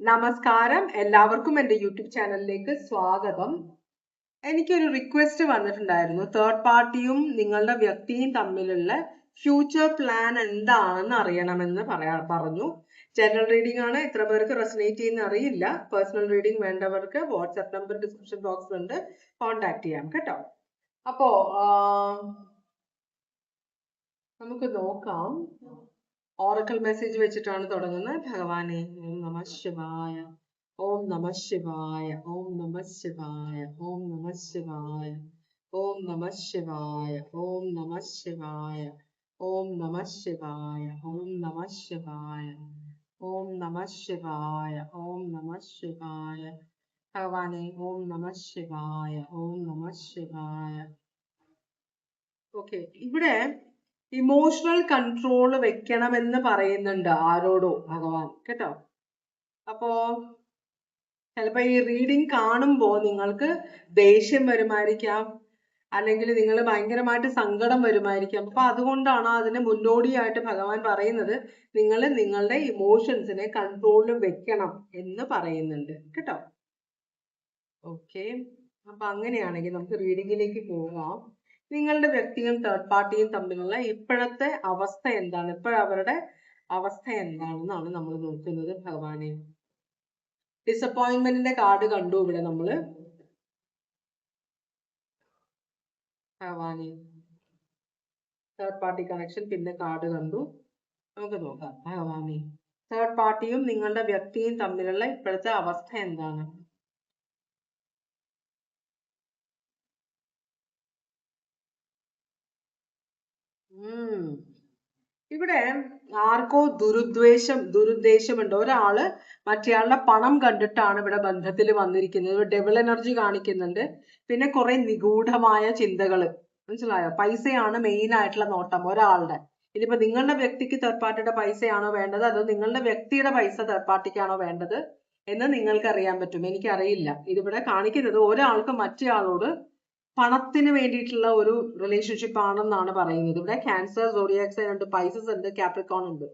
നമസ്കാരം. എല്ലാവർക്കും എന്റെ യൂട്യൂബ് ചാനലിലേക്ക് സ്വാഗതം. എനിക്കൊരു റിക്വസ്റ്റ് വന്നിട്ടുണ്ടായിരുന്നു. തേർഡ് പാർട്ടിയും നിങ്ങളുടെ വ്യക്തിയും തമ്മിലുള്ള ഫ്യൂച്ചർ പ്ലാൻ എന്താണെന്ന് അറിയണമെന്ന് പറയാ പറഞ്ഞു. ജനറൽ റീഡിംഗ് ആണ്. ഇത്ര പേർക്ക് റെസനേറ്റ് ചെയ്യുന്ന അറിയില്ല. പേഴ്സണൽ റീഡിംഗ് വേണ്ടവർക്ക് വാട്സാപ്പ് നമ്പർ ഡിസ്ക്രിപ്ഷൻ ബോക്സിലുണ്ട് കോൺടാക്ട് ചെയ്യാം കേട്ടോ. അപ്പോ നമുക്ക് നോക്കാം. ഓറക്കൽ മെസ്സേജ് വെച്ചിട്ടാണ് തുടങ്ങുന്നത് ഭഗവാനെ ഓം നമ ശിവായ ഓം നമ ശിവായ ഓം നമ ശിവായ ഓം നമ ശിവായ ഓം നമ ശിവായ ഓം നമ ശിവായ ഓം നമ ശിവായ ഓം നമ ശിവായ ഓം നമ ശിവായ ഓം നമ ശിവായ ഭഗവാനെ ഓം നമ ശിവായ ഓം നമ ശിവായ ഓക്കെ ഇവിടെ ഇമോഷണൽ കൺട്രോൾ വെക്കണമെന്ന് പറയുന്നുണ്ട് ആരോടോ ഭഗവാൻ. കേട്ടോ? അപ്പോ ചിലപ്പോ ഈ റീഡിങ് കാണുമ്പോ നിങ്ങൾക്ക് ദേഷ്യം വരുമായിരിക്കാം. അല്ലെങ്കിൽ നിങ്ങൾ ഭയങ്കരമായിട്ട് സങ്കടം വരുമായിരിക്കാം. അപ്പൊ അതുകൊണ്ടാണ് അതിന് മുന്നോടിയായിട്ട് ഭഗവാൻ പറയുന്നത് നിങ്ങൾ നിങ്ങളുടെ ഇമോഷൻസിനെ കൺട്രോളിൽ വെക്കണം എന്ന് പറയുന്നുണ്ട്. കേട്ടോ? ഓക്കെ അപ്പൊ അങ്ങനെയാണെങ്കിൽ നമുക്ക് റീഡിങ്ങിലേക്ക് പോകാം നിങ്ങളുടെ വ്യക്തിയും തേർഡ് പാർട്ടിയും തമ്മിലുള്ള ഇപ്പോഴത്തെ അവസ്ഥ എന്താണ്? ഇപ്പോഴവരുടെ അവസ്ഥ എന്താണെന്നാണ് നമ്മൾ നോക്കുന്നത് ഭഗവാനെ. ഡിസപ്പോയിൻമെന്റിന്റെ കാർഡ് കണ്ടു ഇവിടെ നമ്മൾ. ഭഗവാനെ. തേർഡ് പാർട്ടി കണക്ഷൻ പിന്നെ കാർഡ് കണ്ടു. നമുക്ക് നോക്കാം. ഭഗവാനെ. തേർഡ് പാർട്ടിയും നിങ്ങളുടെ വ്യക്തിയും തമ്മിലുള്ള ഇപ്പോഴത്തെ അവസ്ഥ എന്താണ്? ഇവിടെ ആർക്കോ ദുരുദ്വേഷം ദുരുദ്ദേശമുണ്ട്. ഒരാൾ മറ്റേയാളുടെ പണം കണ്ടിട്ടാണ് ഇവിടെ ബന്ധത്തിൽ വന്നിരിക്കുന്നത്. ഡെവൽ എനർജി കാണിക്കുന്നുണ്ട്. പിന്നെ കുറെ നിഗൂഢമായ ചിന്തകൾ മനസ്സിലായോ? പൈസയാണ് മെയിൻ ആയിട്ടുള്ള നോട്ടം ഒരാളുടെ. ഇനിയിപ്പോ നിങ്ങളുടെ വ്യക്തിക്ക് തേർഡ് പാർട്ടിയുടെ പൈസയാണോ വേണ്ടത്? അതോ നിങ്ങളുടെ വ്യക്തിയുടെ പൈസ തേർഡ് പാർട്ടിക്കാണോ വേണ്ടത്? എന്ന് നിങ്ങൾക്ക് അറിയാൻ പറ്റും. എനിക്കറിയില്ല. ഇതിവിടെ കാണിക്കുന്നത് ഒരാൾക്ക് മറ്റേയാളോട് പണത്തിന് വേണ്ടിയിട്ടുള്ള ഒരു റിലേഷൻഷിപ്പ് ആണെന്നാണ് പറയുന്നത്. ഇവിടെ ക്യാൻസർ സോഡിയാക്സ് ഉണ്ട് പൈസസ് ഉണ്ട് കാപ്രിക്കോൺ ഉണ്ട്.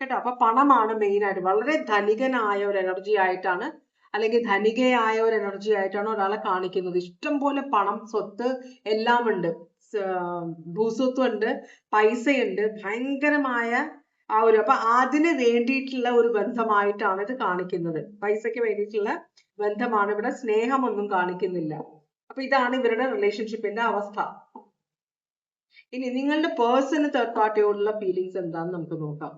കേട്ടോ? അപ്പൊ പണമാണ് മെയിൻ ആയിട്ട്. വളരെ ധനികനായ ഒരു എനർജി ആയിട്ടാണ് അല്ലെങ്കിൽ ധനികയായ ഒരു എനർജി ആയിട്ടാണ് ഒരാളെ കാണിക്കുന്നത്. ഇഷ്ടം പോലെ പണം സ്വത്ത് എല്ലാം ഉണ്ട്. ഉണ്ട് പൈസയുണ്ട്. ഭയങ്കരമായ ആ ഒരു അപ്പൊ അതിന് വേണ്ടിയിട്ടുള്ള ഒരു ബന്ധമായിട്ടാണ് ഇത് കാണിക്കുന്നത്. പൈസയ്ക്ക് വേണ്ടിയിട്ടുള്ള ബന്ധമാണ്. ഇവിടെ സ്നേഹമൊന്നും കാണിക്കുന്നില്ല. അപ്പൊ ഇതാണ് ഇവരുടെ റിലേഷൻഷിപ്പിന്റെ അവസ്ഥ. ഇനി നിങ്ങളുടെ പേഴ്സണ് തേർഡ് പാർട്ടിയോടുള്ള ഫീലിങ്സ് എന്താന്ന് നമുക്ക് നോക്കാം.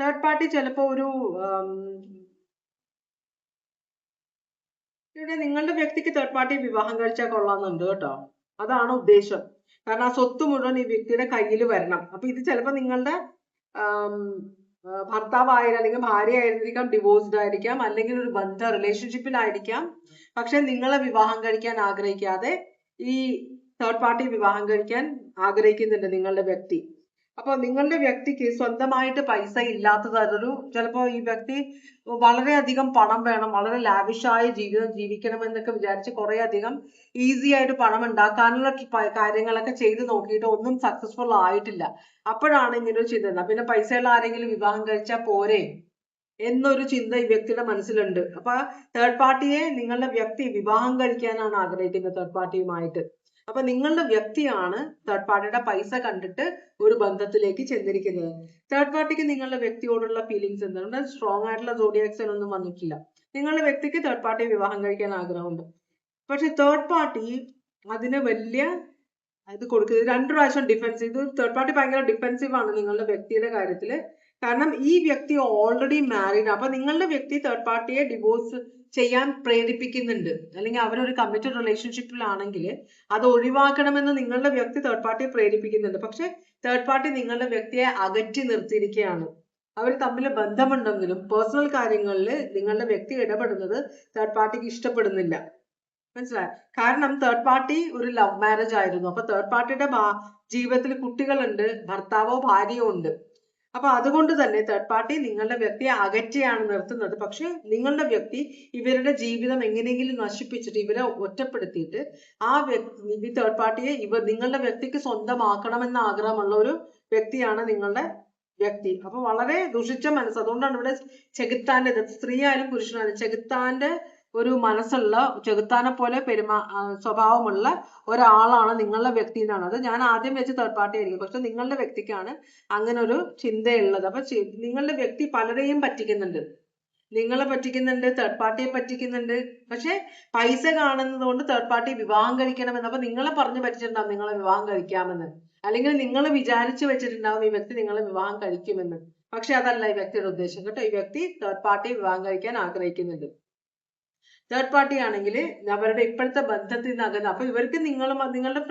തേർഡ് പാർട്ടി ചിലപ്പോ ഒരു ഇവിടെ നിങ്ങളുടെ വ്യക്തിക്ക് തേർഡ് പാർട്ടി വിവാഹം കഴിച്ചാൽ കൊള്ളാമെന്നുണ്ട് കേട്ടോ. അതാണ് ഉദ്ദേശം. കാരണം ആ സ്വത്ത് മുഴുവൻ ഈ വ്യക്തിയുടെ കയ്യിൽ വരണം. അപ്പൊ ഇത് ചിലപ്പോ നിങ്ങളുടെ ഭർത്താവായാലും അല്ലെങ്കിൽ ഭാര്യ ആയിരുന്നിരിക്കാം ഡിവോഴ്സ്ഡ് ആയിരിക്കാം അല്ലെങ്കിൽ ഒരു ബന്ധ റിലേഷൻഷിപ്പിലായിരിക്കാം പക്ഷെ നിങ്ങളെ വിവാഹം കഴിക്കാൻ ആഗ്രഹിക്കാതെ ഈ തേർഡ് പാർട്ടി വിവാഹം കഴിക്കാൻ ആഗ്രഹിക്കുന്നുണ്ട് നിങ്ങളുടെ വ്യക്തി. അപ്പൊ നിങ്ങളുടെ വ്യക്തിക്ക് സ്വന്തമായിട്ട് പൈസ ഇല്ലാത്തത് അതൊരു ചിലപ്പോ ഈ വ്യക്തി വളരെയധികം പണം വേണം വളരെ ലാവിഷായ ജീവിതം ജീവിക്കണം എന്നൊക്കെ വിചാരിച്ച് കുറെ അധികം ഈസി ആയിട്ട് പണം ഉണ്ടാക്കാനുള്ള കാര്യങ്ങളൊക്കെ ചെയ്ത് നോക്കിയിട്ട് ഒന്നും സക്സസ്ഫുൾ ആയിട്ടില്ല. അപ്പോഴാണ് ഇങ്ങനെ ഒരു ചിന്ത. പിന്നെ പൈസയുള്ള ആരെങ്കിലും വിവാഹം കഴിച്ചാൽ പോരെ എന്നൊരു ചിന്ത ഈ വ്യക്തിയുടെ മനസ്സിലുണ്ട്. അപ്പൊ തേർഡ് പാർട്ടിയെ നിങ്ങളുടെ വ്യക്തി വിവാഹം കഴിക്കാനാണ് ആഗ്രഹിക്കുന്നത് തേർഡ് പാർട്ടിയുമായിട്ട് അപ്പൊ നിങ്ങളുടെ വ്യക്തിയാണ് തേർഡ് പാർട്ടിയുടെ പൈസ കണ്ടിട്ട് ഒരു ബന്ധത്തിലേക്ക് ചെന്നിരിക്കുന്നത്. തേർഡ് പാർട്ടിക്ക് നിങ്ങളുടെ വ്യക്തിയോടുള്ള ഫീലിങ്സ് എന്താണ്? സ്ട്രോങ് ആയിട്ടുള്ള സോഡിയാക്സൺ ഒന്നും വന്നിട്ടില്ല. നിങ്ങളുടെ വ്യക്തിക്ക് തേർഡ് പാർട്ടി വിവാഹം കഴിക്കാൻ ആഗ്രഹമുണ്ട്. പക്ഷെ തേർഡ് പാർട്ടി അതിന് വലിയ ഇത് കൊടുക്കുന്നത് രണ്ട് പ്രാവശ്യം ഡിഫെൻസ് ഇത് തേർഡ് പാർട്ടി ഭയങ്കര ഡിഫെൻസീവ് ആണ് നിങ്ങളുടെ വ്യക്തിയുടെ കാര്യത്തിൽ. കാരണം ഈ വ്യക്തി ഓൾറെഡി മാരീഡ് അപ്പൊ നിങ്ങളുടെ വ്യക്തി തേർഡ് പാർട്ടിയെ ഡിവോഴ്സ് ചെയ്യാൻ പ്രേരിപ്പിക്കുന്നുണ്ട്. അല്ലെങ്കിൽ അവരൊരു കമ്മിറ്റഡ് റിലേഷൻഷിപ്പിലാണെങ്കിൽ അത് ഒഴിവാക്കണമെന്ന് നിങ്ങളുടെ വ്യക്തി തേർഡ് പാർട്ടിയെ പ്രേരിപ്പിക്കുന്നുണ്ട്. പക്ഷെ തേർഡ് പാർട്ടി നിങ്ങളുടെ വ്യക്തിയെ അകറ്റി നിർത്തിയിരിക്കുകയാണ്. അവർ തമ്മിൽ ബന്ധമുണ്ടെങ്കിലും പേഴ്സണൽ കാര്യങ്ങളിൽ നിങ്ങളുടെ വ്യക്തി ഇടപെടുന്നത് തേർഡ് പാർട്ടിക്ക് ഇഷ്ടപ്പെടുന്നില്ല. മനസ്സിലായോ? കാരണം തേർഡ് പാർട്ടി ഒരു ലവ് മാരേജ് ആയിരുന്നു. അപ്പൊ തേർഡ് പാർട്ടിയുടെ ജീവിതത്തിൽ കുട്ടികളുണ്ട് ഭർത്താവോ ഭാര്യയോ ഉണ്ട്. അപ്പൊ അതുകൊണ്ട് തന്നെ തേർഡ് പാർട്ടി നിങ്ങളുടെ വ്യക്തിയെ അകറ്റിയാണ് നിർത്തുന്നത്. പക്ഷെ നിങ്ങളുടെ വ്യക്തി ഇവരുടെ ജീവിതം എങ്ങനെയെങ്കിലും നശിപ്പിച്ചിട്ട് ഇവരെ ഒറ്റപ്പെടുത്തിയിട്ട് ആ വ്യക്തി ഈ തേർഡ് പാർട്ടിയെ ഇവ നിങ്ങളുടെ വ്യക്തിക്ക് സ്വന്തമാക്കണമെന്ന ആഗ്രഹമുള്ള ഒരു വ്യക്തിയാണ് നിങ്ങളുടെ വ്യക്തി. അപ്പൊ വളരെ ദുഷിച്ച മനസ്സ്. അതുകൊണ്ടാണ് ഇവിടെ ചെകുത്താന്റെ സ്ത്രീ ആയാലും പുരുഷനായാലും ചെകുത്താന്റെ ഒരു മനസ്സുള്ള ചെകുത്താനെ പോലെ പെരുമാ സ്വഭാവമുള്ള ഒരാളാണ് നിങ്ങളുടെ വ്യക്തി എന്നാണ്. അത് ഞാൻ ആദ്യം വെച്ച് തേർഡ് പാർട്ടി ആയിരിക്കും. പക്ഷെ നിങ്ങളുടെ വ്യക്തിക്കാണ് അങ്ങനെ ഒരു ചിന്തയുള്ളത്. അപ്പൊ നിങ്ങളുടെ വ്യക്തി പലരെയും പറ്റിക്കുന്നുണ്ട്. നിങ്ങളെ പറ്റിക്കുന്നുണ്ട് തേർഡ് പാർട്ടിയെ പറ്റിക്കുന്നുണ്ട്. പക്ഷെ പൈസ കാണുന്നത് കൊണ്ട് തേർഡ് പാർട്ടി വിവാഹം കഴിക്കണമെന്ന്. അപ്പൊ നിങ്ങളെ പറഞ്ഞു പറ്റിച്ചിട്ടുണ്ടാവും നിങ്ങളെ വിവാഹം കഴിക്കാമെന്ന്. അല്ലെങ്കിൽ നിങ്ങൾ വിചാരിച്ചു വെച്ചിട്ടുണ്ടാവും ഈ വ്യക്തി നിങ്ങളെ വിവാഹം കഴിക്കുമെന്ന്. പക്ഷെ അതല്ല ഈ വ്യക്തിയുടെ ഉദ്ദേശം. കേട്ടോ ഈ വ്യക്തി തേർഡ് പാർട്ടി വിവാഹം കഴിക്കാൻ ആഗ്രഹിക്കുന്നുണ്ട്. തേർഡ് പാർട്ടി ആണെങ്കിൽ അവരുടെ ഇപ്പോഴത്തെ ബന്ധത്തിൽ നിന്ന് അകന്ന്. അപ്പൊ ഇവർക്ക് നിങ്ങളും നിങ്ങളുടെ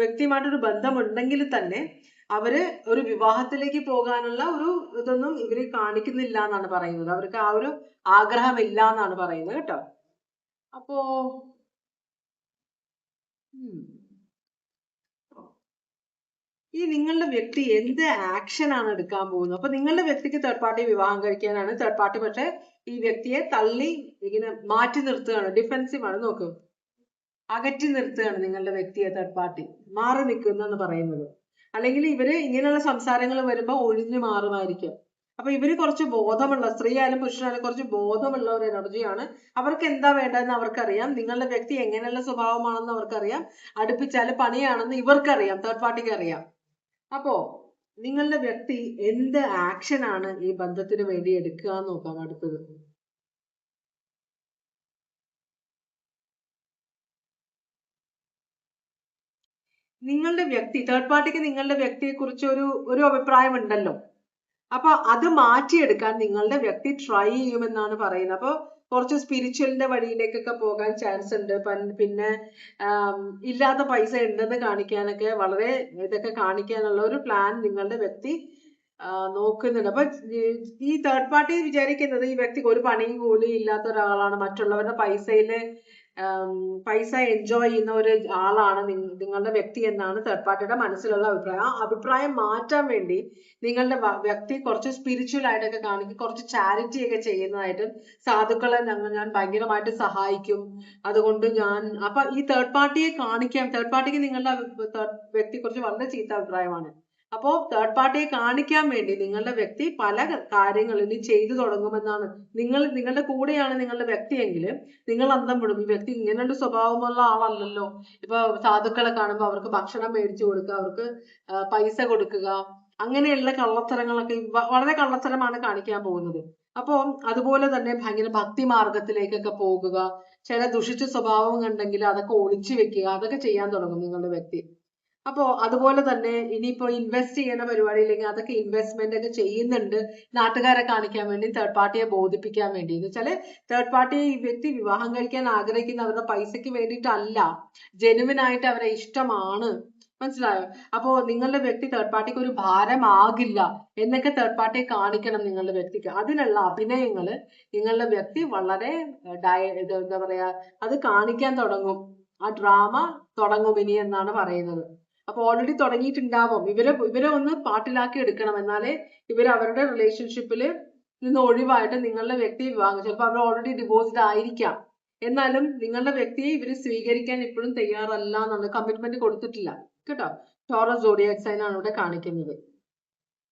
വ്യക്തിയുമായിട്ടൊരു ബന്ധമുണ്ടെങ്കിൽ തന്നെ അവർ ഒരു വിവാഹത്തിലേക്ക് പോകാനുള്ള ഒരു ഇതൊന്നും ഇവർ കാണിക്കുന്നില്ല എന്നാണ് പറയുന്നത്. അവർക്ക് ആ ഒരു ആഗ്രഹമില്ല എന്നാണ് പറയുന്നത് കേട്ടോ. അപ്പോ. ഈ നിങ്ങളുടെ വ്യക്തി എന്ത് ആക്ഷൻ ആണ് എടുക്കാൻ പോകുന്നത്? അപ്പൊ നിങ്ങളുടെ വ്യക്തിക്ക് തേർഡ് പാർട്ടി വിവാഹം കഴിക്കാനാണ് തേർഡ് പാർട്ടി പക്ഷെ ഈ വ്യക്തിയെ തള്ളി ഇങ്ങനെ മാറ്റി നിർത്തുകയാണ് ഡിഫെൻസീവ് ആണ്. നോക്കൂ. അകറ്റി നിർത്തുകയാണ് നിങ്ങളുടെ വ്യക്തിയെ തേർഡ് പാർട്ടി മാറി നിൽക്കുന്നു എന്ന് പറയുന്നത്. അല്ലെങ്കിൽ ഇവർ ഇങ്ങനെയുള്ള സംസാരങ്ങൾ വരുമ്പോൾ ഒഴിഞ്ഞു മാറുമായിരിക്കും. അപ്പൊ ഇവർ കുറച്ച് ബോധമുള്ള സ്ത്രീ ആയാലും പുരുഷനായാലും കുറച്ച് ബോധമുള്ള ഒരു എനർജിയാണ് അവർക്ക് എന്താ വേണ്ടതെന്ന് അവർക്കറിയാം. നിങ്ങളുടെ വ്യക്തി എങ്ങനെയുള്ള സ്വഭാവമാണെന്ന് അവർക്കറിയാം. അടുപ്പിച്ചാൽ പണിയാണെന്ന് ഇവർക്കറിയാം. തേർഡ് പാർട്ടിക്ക് അറിയാം. അപ്പോ നിങ്ങളുടെ വ്യക്തി എന്ത് ആക്ഷൻ ആണ് ഈ ബന്ധത്തിന് വേണ്ടി എടുക്കുക എന്ന് നോക്കാം അടുത്തത്. നിങ്ങളുടെ വ്യക്തി തേർഡ് പാർട്ടിക്ക് നിങ്ങളുടെ വ്യക്തിയെ കുറിച്ച് ഒരു ഒരു അഭിപ്രായം ഉണ്ടല്ലോ. അപ്പൊ അത് മാറ്റിയെടുക്കാൻ നിങ്ങളുടെ വ്യക്തി ട്രൈ ചെയ്യുമെന്നാണ് പറയുന്നത്. അപ്പൊ കുറച്ച് സ്പിരിച്വലിന്റെ വഴിയിലേക്കൊക്കെ പോകാൻ ചാൻസ് ഉണ്ട്. പിന്നെ ഇല്ലാത്ത പൈസ ഉണ്ടെന്ന് കാണിക്കാനൊക്കെ വളരെ ഇതൊക്കെ കാണിക്കാനുള്ള ഒരു പ്ലാൻ നിങ്ങളുടെ വ്യക്തി നോക്കുന്നുണ്ട്. അപ്പൊ ഈ- തേർഡ് പാർട്ടി വിചാരിക്കുന്നത് ഈ വ്യക്തിക്ക് ഒരു പണിയും കൂലിയും ഇല്ലാത്ത ഒരാളാണ്. മറ്റുള്ളവരുടെ പൈസയിൽ പൈസ എൻജോയ് ചെയ്യുന്ന ഒരു ആളാണ് നിങ്ങ- നിങ്ങളുടെ വ്യക്തി എന്നാണ് തേർഡ് പാർട്ടിയുടെ മനസ്സിലുള്ള അഭിപ്രായം. ആ അഭിപ്രായം മാറ്റാൻ വേണ്ടി നിങ്ങളുടെ വ്യക്തി കുറച്ച് സ്പിരിച്വൽ ആയിട്ടൊക്കെ കാണിക്കും കുറച്ച് ചാരിറ്റി ഒക്കെ ചെയ്യുന്നതായിട്ട് സാധുക്കളെ ഞങ്ങൾ ഞാൻ ഭയങ്കരമായിട്ട് സഹായിക്കും. അതുകൊണ്ട് ഞാൻ അപ്പൊ ഈ തേർഡ് പാർട്ടിയെ കാണിക്കാൻ തേർഡ് പാർട്ടിക്ക് നിങ്ങളുടെ അഭി- third വ്യക്തി കുറിച്ച് വളരെ ചീത്ത അഭിപ്രായമാണ്. അപ്പോ തേർഡ് പാർട്ടിയെ കാണിക്കാൻ വേണ്ടി നിങ്ങളുടെ വ്യക്തി പല കാര്യങ്ങൾ ഇനി ചെയ്തു തുടങ്ങുമെന്നാണ്. നിങ്ങൾ നിങ്ങളുടെ കൂടെയാണ് നിങ്ങളുടെ വ്യക്തിയെങ്കിൽ നിങ്ങൾ അന്തം വിടും. ഈ വ്യക്തി ഇങ്ങനെയുള്ള സ്വഭാവമുള്ള ആളല്ലല്ലോ. ഇപ്പൊ സാധുക്കളെ കാണുമ്പോൾ അവർക്ക് ഭക്ഷണം മേടിച്ചു കൊടുക്കുക അവർക്ക് പൈസ കൊടുക്കുക അങ്ങനെയുള്ള കള്ളത്തരങ്ങളൊക്കെ വളരെ കള്ളത്തരമാണ് കാണിക്കാൻ പോകുന്നത്. അപ്പോ അതുപോലെ തന്നെ ഭയങ്കര ഭക്തി മാർഗത്തിലേക്കൊക്കെ പോകുക ചില ദുഷിച്ച സ്വഭാവം കണ്ടെങ്കിൽ അതൊക്കെ ഒളിച്ചു വെക്കുക അതൊക്കെ ചെയ്യാൻ തുടങ്ങും നിങ്ങളുടെ വ്യക്തി. അപ്പോ അതുപോലെ തന്നെ ഇനിയിപ്പോ ഇൻവെസ്റ്റ് ചെയ്യുന്ന പരിപാടിയില്ലെങ്കിൽ അതൊക്കെ ഇൻവെസ്റ്റ്മെന്റ് ഒക്കെ ചെയ്യുന്നുണ്ട്. നാട്ടുകാരെ കാണിക്കാൻ വേണ്ടി തേർഡ് പാർട്ടിയെ ബോധിപ്പിക്കാൻ വേണ്ടി. എന്ന് വെച്ചാൽ തേർഡ് പാർട്ടിയെ ഈ വ്യക്തി വിവാഹം കഴിക്കാൻ ആഗ്രഹിക്കുന്ന അവരുടെ പൈസക്ക് വേണ്ടിയിട്ടല്ല. ജെനുവിൻ ആയിട്ട് അവരെ ഇഷ്ടമാണ്. മനസ്സിലായോ? അപ്പോ നിങ്ങളുടെ വ്യക്തി തേർഡ് പാർട്ടിക്ക് ഒരു ഭാരമാകില്ല. എന്നൊക്കെ തേർഡ് പാർട്ടിയെ കാണിക്കണം നിങ്ങളുടെ വ്യക്തിക്ക്. അതിനുള്ള അഭിനയങ്ങൾ നിങ്ങളുടെ വ്യക്തി വളരെ ഡയ എന്താ പറയാ അത് കാണിക്കാൻ തുടങ്ങും. ആ ഡ്രാമ തുടങ്ങും ഇനി എന്നാണ് പറയുന്നത്. അപ്പൊ ഓൾറെഡി തുടങ്ങിയിട്ടുണ്ടാവും. ഇവരെ ഇവരെ ഒന്ന് പാട്ടിലാക്കി എടുക്കണം. എന്നാലേ ഇവർ അവരുടെ റിലേഷൻഷിപ്പിൽ നിന്ന് ഒഴിവായിട്ട് നിങ്ങളുടെ വ്യക്തിയെ വിവാഹം ചിലപ്പോൾ അവർ ഓൾറെഡി ഡിവോഴ്സ്ഡ് ആയിരിക്കാം. എന്നാലും നിങ്ങളുടെ വ്യക്തിയെ ഇവർ സ്വീകരിക്കാൻ ഇപ്പോഴും തയ്യാറല്ല എന്നുള്ള കമ്മിറ്റ്മെന്റ് കൊടുത്തിട്ടില്ല. കേട്ടോ? ടോറസ് സോഡിയാക് സൈനാണ് ഇവിടെ കാണിക്കുന്നത്.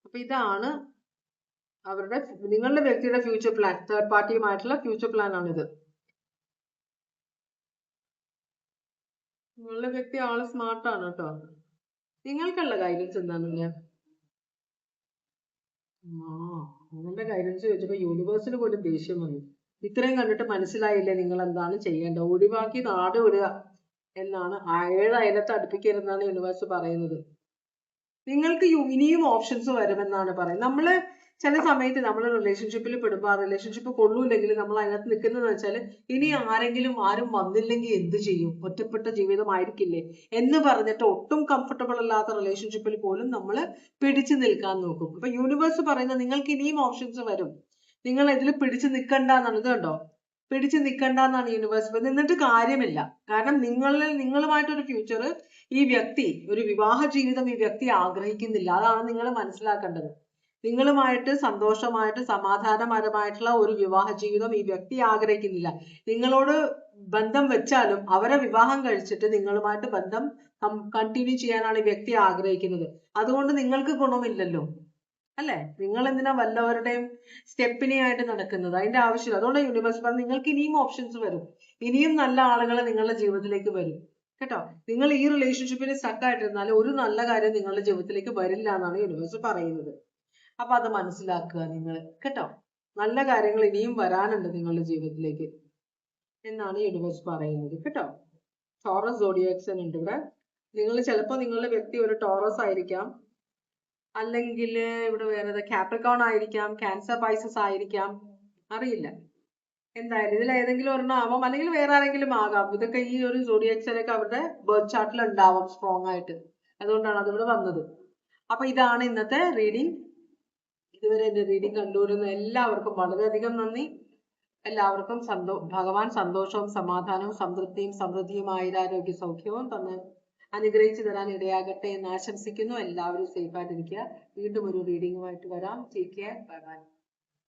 അപ്പൊ ഇതാണ് അവരുടെ നിങ്ങളുടെ വ്യക്തിയുടെ ഫ്യൂച്ചർ പ്ലാൻ തേർഡ് പാർട്ടിയുമായിട്ടുള്ള ഫ്യൂച്ചർ പ്ലാൻ ആണിത്. നിങ്ങളുടെ വ്യക്തി ആൾ സ്മാർട്ടാണ് കേട്ടോ. നിങ്ങൾക്കുള്ള ഗൈഡൻസ് എന്താണെന്ന് ആ നിങ്ങളുടെ ഗൈഡൻസ് ചോദിച്ചപ്പോ യൂണിവേഴ്സിന് പോലും ദേഷ്യം വന്നു. ഇത്രയും കണ്ടിട്ട് മനസ്സിലായില്ലേ നിങ്ങൾ എന്താണ് ചെയ്യേണ്ടത്? ഒഴിവാക്കി നാട് വിടുക എന്നാണ് ഏഴ് അയലത്ത് അടുപ്പിക്കരുതെന്നാണ് യൂണിവേഴ്സ് പറയുന്നത്. നിങ്ങൾക്ക് ഇനിയും ഓപ്ഷൻസ് വരുമെന്നാണ് പറയുന്നത്. നമ്മൾ ചില സമയത്ത് നമ്മൾ റിലേഷൻഷിപ്പിൽ പെടുമ്പോൾ ആ റിലേഷൻഷിപ്പ് കൊള്ളൂല്ലെങ്കിൽ നമ്മൾ അതിനകത്ത് നിൽക്കുന്നതെന്ന് വെച്ചാൽ ഇനി ആരെങ്കിലും ആരും വന്നില്ലെങ്കിൽ എന്ത് ചെയ്യും? ഒറ്റപ്പെട്ട ജീവിതമായിരിക്കില്ലേ? എന്ന് പറഞ്ഞിട്ട് ഒട്ടും കംഫർട്ടബിൾ അല്ലാത്ത റിലേഷൻഷിപ്പിൽ പോലും നമ്മൾ പിടിച്ചു നിൽക്കാൻ നോക്കും. അപ്പൊ യൂണിവേഴ്സ് പറയുന്നത് നിങ്ങൾക്ക് ഇനിയും ഓപ്ഷൻസ് വരും. നിങ്ങൾ ഇതിൽ പിടിച്ചു നിൽക്കണ്ട എന്നാണ് ഇത് കണ്ടോ? പിടിച്ചു നിൽക്കണ്ട എന്നാണ് യൂണിവേഴ്സ് നിന്നിട്ട് കാര്യമില്ല. കാരണം നിങ്ങളിൽ നിങ്ങളുമായിട്ടൊരു ഫ്യൂച്ചർ ഈ വ്യക്തി ഒരു വിവാഹ ജീവിതം ഈ വ്യക്തി ആഗ്രഹിക്കുന്നില്ല. അതാണ് നിങ്ങൾ മനസ്സിലാക്കേണ്ടത്. നിങ്ങളുമായിട്ട് സന്തോഷമായിട്ട് സമാധാനപരമായിട്ടുള്ള ഒരു വിവാഹ ജീവിതം ഈ വ്യക്തി ആഗ്രഹിക്കുന്നില്ല. നിങ്ങളോട് ബന്ധം വെച്ചാലും അവരെ വിവാഹം കഴിച്ചിട്ട് നിങ്ങളുമായിട്ട് ബന്ധം കണ്ടിന്യൂ ചെയ്യാനാണ് ഈ വ്യക്തി ആഗ്രഹിക്കുന്നത്. അതുകൊണ്ട് നിങ്ങൾക്ക് ഗുണമില്ലല്ലോ. അല്ലെ? നിങ്ങൾ എന്തിനാ വല്ലവരുടെയും സ്റ്റെപ്പിനെ ആയിട്ട് നടക്കുന്നത്? അതിന്റെ ആവശ്യമില്ല. അതുകൊണ്ട് യൂണിവേഴ്സ് പറഞ്ഞു നിങ്ങൾക്ക് ഇനിയും ഓപ്ഷൻസ് വരും. ഇനിയും നല്ല ആളുകൾ നിങ്ങളുടെ ജീവിതത്തിലേക്ക് വരും. കേട്ടോ? നിങ്ങൾ ഈ റിലേഷൻഷിപ്പിന് സ്റ്റക്ക് ആയിട്ടിരുന്നാൽ ഒരു നല്ല കാര്യം നിങ്ങളുടെ ജീവിതത്തിലേക്ക് വരില്ല എന്നാണ് യൂണിവേഴ്സ് പറയുന്നത്. അപ്പൊ അത് മനസ്സിലാക്കുക നിങ്ങൾ. കേട്ടോ? നല്ല കാര്യങ്ങൾ ഇനിയും വരാനുണ്ട് നിങ്ങളുടെ ജീവിതത്തിലേക്ക് എന്നാണ് യൂണിവേഴ്സ് പറയുന്നത്. കേട്ടോ? ടോറസ് സോഡിയാക്സൻ ഉണ്ട് ഇവിടെ. നിങ്ങൾ ചിലപ്പോൾ നിങ്ങളുടെ വ്യക്തി ഒരു ടോറസ് ആയിരിക്കാം. അല്ലെങ്കിൽ ഇവിടെ വേറെ ക്യാപ്രിക്കോൺ ആയിരിക്കാം ക്യാൻസർ പൈസസ് ആയിരിക്കാം. അറിയില്ല. എന്തായാലും ഇതിൽ ഏതെങ്കിലും ഒരെണ്ണം ആവാം. അല്ലെങ്കിൽ വേറെ ആരെങ്കിലും ആകാം. ഇതൊക്കെ ഈ ഒരു സോഡിയാക്സിനൊക്കെ അവരുടെ ബർത്ത് ചാർട്ടിൽ ഉണ്ടാവാം സ്ട്രോങ് ആയിട്ട്. അതുകൊണ്ടാണ് അതിവിടെ വന്നത്. അപ്പൊ ഇതാണ് ഇന്നത്തെ റീഡിംഗ് ഇതുവരെ എന്റെ റീഡിംഗ് കണ്ടുവരുന്ന എല്ലാവർക്കും വളരെയധികം നന്ദി. എല്ലാവർക്കും സന്തോ ഭഗവാൻ സന്തോഷവും സമാധാനവും സമൃദ്ധിയും സമൃദ്ധിയും ആയുരാരോഗ്യ സൗഖ്യവും തന്ന് അനുഗ്രഹിച്ചു തരാൻ ഇടയാകട്ടെ എന്ന് ആശംസിക്കുന്നു. എല്ലാവരും സേഫ് ആയിട്ടിരിക്കുക. വീണ്ടും ഒരു റീഡിങ്ങുമായിട്ട് വരാം. Take care bye bye